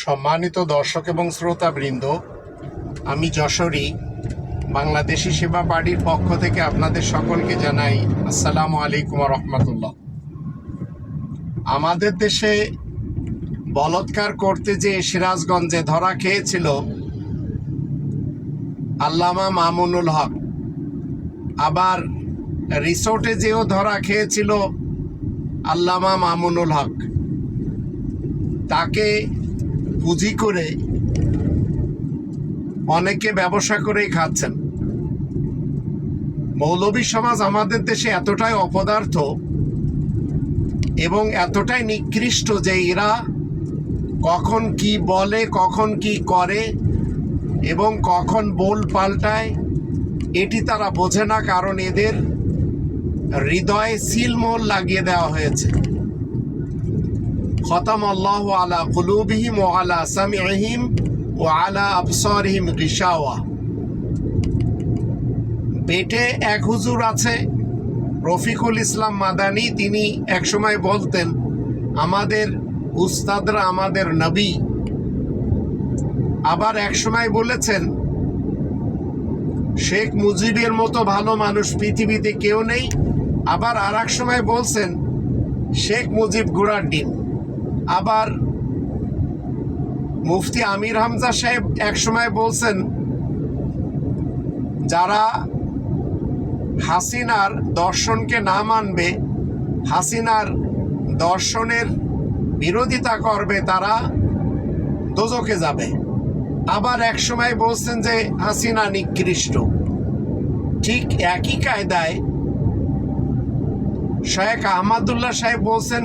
সম্মানিত দর্শক এবং শ্রোতাবৃন্দ, আমি যশোরী, বাংলাদেশি সেবা পার্টির পক্ষ থেকে আপনাদের সকলকে জানাই আসসালামু আলাইকুম রহমতুল্লাহ। আমাদের দেশে বলৎকার করতে যে সিরাজগঞ্জে ধরা খেয়েছিল আল্লামা মামুনুল হক, আবার রিসোর্টে যেও ধরা খেয়েছিল আল্লামা মামুনুল হক। তাকে পুঁজি করে অনেকে ব্যবসা করেই খাচ্ছেন। মৌলবী সমাজ আমাদের দেশে এতটাই অপদার্থ এবং এতটাই নিকৃষ্ট যে এরা কখন কি বলে, কখন কি করে এবং কখন বোল পাল্টায়, এটি তারা বোঝে না, কারণ এদের হৃদয়ে সিলমোল লাগিয়ে দেওয়া হয়েছে। খতম আল্লাহ আলা কুলুবিহিম ও আলা সামিহিম ও আলা আবসরহিম গিসাওয়া বেটে এক হুজুর আছে, রফিকুল ইসলাম মাদানি, তিনি একসময় বলতেন, আমাদের উস্তাদরা আমাদের নবী। আবার একসময় বলেছেন, শেখ মুজিবের মতো ভালো মানুষ পৃথিবীতে কেউ নেই। আবার আর এক সময় বলছেন, শেখ মুজিব ঘোড়ার ডিম। আবার মুফতি আমির হামজা সাহেব একসময় বলছেন, যারা হাসিনার দর্শনকে না মানবে, হাসিনার দর্শনের বিরোধিতা করবে, তারা দোজকে যাবে। আবার এক সময় বলছেন যে, হাসিনা নিকৃষ্ট। ঠিক একই কায়দায় শেখ আহমদুল্লাহ সাহেব বলছেন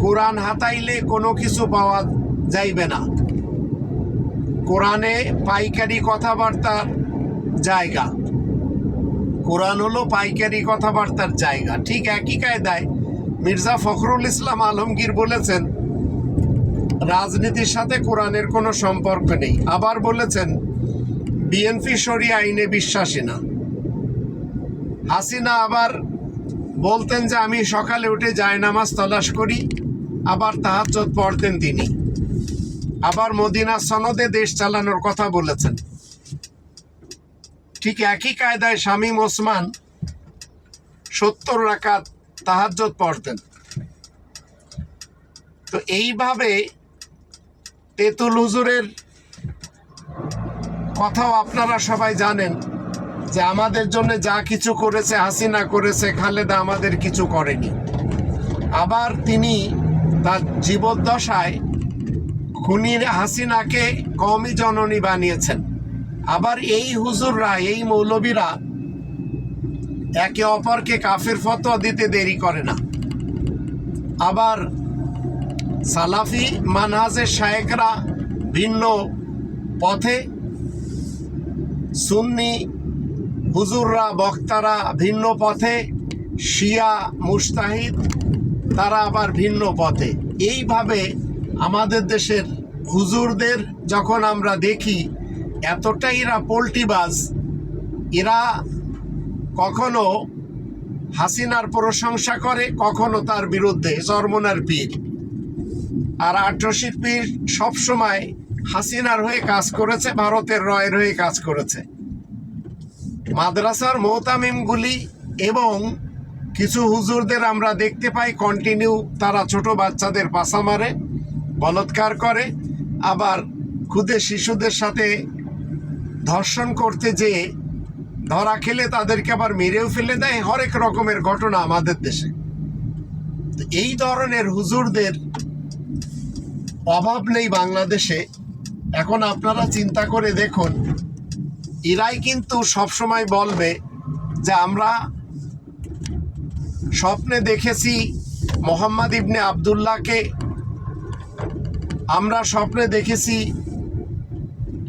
কোরআন হাতাইলে কোনো কিছু পাওয়া যাইবে না। কোরআনে পাইকারি কথাবার্তার জায়গা। কোরআন হলো পাইকারি কথাবার্তার জায়গা। ঠিক একই কায়দায় মির্জা ফখরুল ইসলাম আলমগীর বলেছেন, রাজনীতির সাথে কোরআনের কোনো সম্পর্ক নেই। আবার বলেছেন, বিএনপি সরিয়া আইনে বিশ্বাসী না। হাসিনা আবার বলতেন যে, আমি সকালে উঠে জায়নামাজ তলাশ করি। আবার তাহাজ্জত পড়তেন তিনি। আবার মদিনা সনদে দেশ চালানোর কথা বলেছেন। ঠিক একই কায়দায় শামীম ওসমান সত্তর রাকাত তাহাজ্জত পড়তেন। তো এইভাবে তেতুল হুজুরের কথাও আপনারা সবাই জানেন যে আমাদের জন্য যা কিছু করেছে হাসিনা করেছে, খালেদা আমাদের কিছু করেনি। আবার তিনি তার জীবদ্দশায় খুনির হাসিনাকে কমই জননী বানিয়েছেন। আবার এই হুজুররা, এই মৌলবীরা একে অপরকে কাফের ফতোয়া দিতে দেরি করে না। আবার সালাফি মানহাজের শায়েকরা ভিন্ন পথে সুন্নি হুজুররা, বক্তারা ভিন্ন পথে শিয়া মুস্তাহিদ তারা আবার ভিন্ন পথে। এইভাবে আমাদের দেশের হুজুরদের যখন আমরা দেখি, এতটাই এরা পোল্টিবাজ এরা কখনো হাসিনার প্রশংসা করে, কখনো তার বিরুদ্ধে চরমনার পীর। আর আটরশির পীর সবসময় হাসিনার হয়ে কাজ করেছে, ভারতের রয়ের হয়ে কাজ করেছে। মাদ্রাসার মোহতামিমগুলি এবং কিছু হুজুরদের আমরা দেখতে পাই কন্টিনিউ তারা ছোট বাচ্চাদের পাশা মারে, বলৎকার করে। আবার খুদে শিশুদের সাথে ধর্ষণ করতে যেয়ে ধরা খেলে তাদেরকে আবার মেরেও ফেলে দেয়, হরেক রকমের ঘটনা আমাদের দেশে। এই ধরনের হুজুরদের অভাব নেই বাংলাদেশে। এখন আপনারা চিন্তা করে দেখুন, এরাই কিন্তু সবসময় বলবে যে আমরা স্বপ্নে দেখেছি মোহাম্মদ ইবনে আবদুল্লাহকে। আমরা স্বপ্নে দেখেছি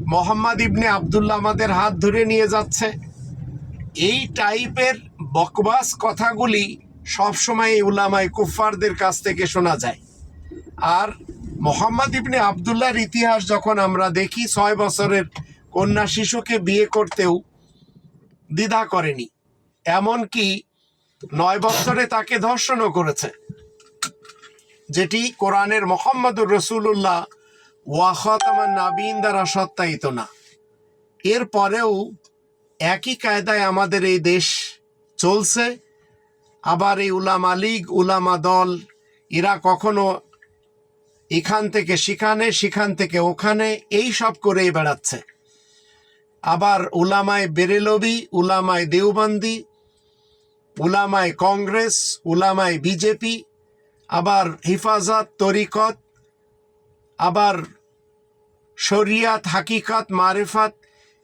মোহাম্মদ ইবনে আবদুল্লাহ আমাদের হাত ধরে নিয়ে যাচ্ছে। এই টাইপের বকবাস কথাগুলি সবসময় উলামাই কুফফারদের কাছ থেকে শোনা যায়। আর মোহাম্মদ ইবনে আবদুল্লাহর ইতিহাস যখন আমরা দেখি, ছয় বছরের কন্যা শিশুকে বিয়ে করতেও দ্বিধা করেনি। এমনকি নয় বছরে তাকে ধর্ষণও করেছে, যেটি কোরআনের মোহাম্মদুর রসুল্লাহ ওয়াখত আমার নাবিন দ্বারা সত্যায়িত না। এরপরেও একই কায়দায় আমাদের এই দেশ চলছে। আবার এই উলামা লীগ, উলামা দল, এরা কখনো এখান থেকে সেখানে, সেখান থেকে ওখানে, এই সব করেই বেড়াচ্ছে। আবার উলামায় বেরেলবি, উলামায় দেওবন্দি উলামায় কংগ্রেস, উলামায় বিজেপি, আবার হিফাজত, তরিকত, আবার শরিয়াত, হাকিকত, মারেফাত,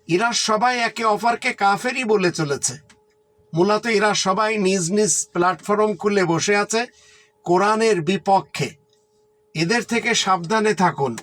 এরা সবাই একে অপরকে কাফেরই বলে চলেছে। মূলত এরা সবাই নিজ নিজ প্ল্যাটফর্ম খুলে বসে আছে কোরআনের বিপক্ষে। এদের থেকে সাবধানে থাকুন।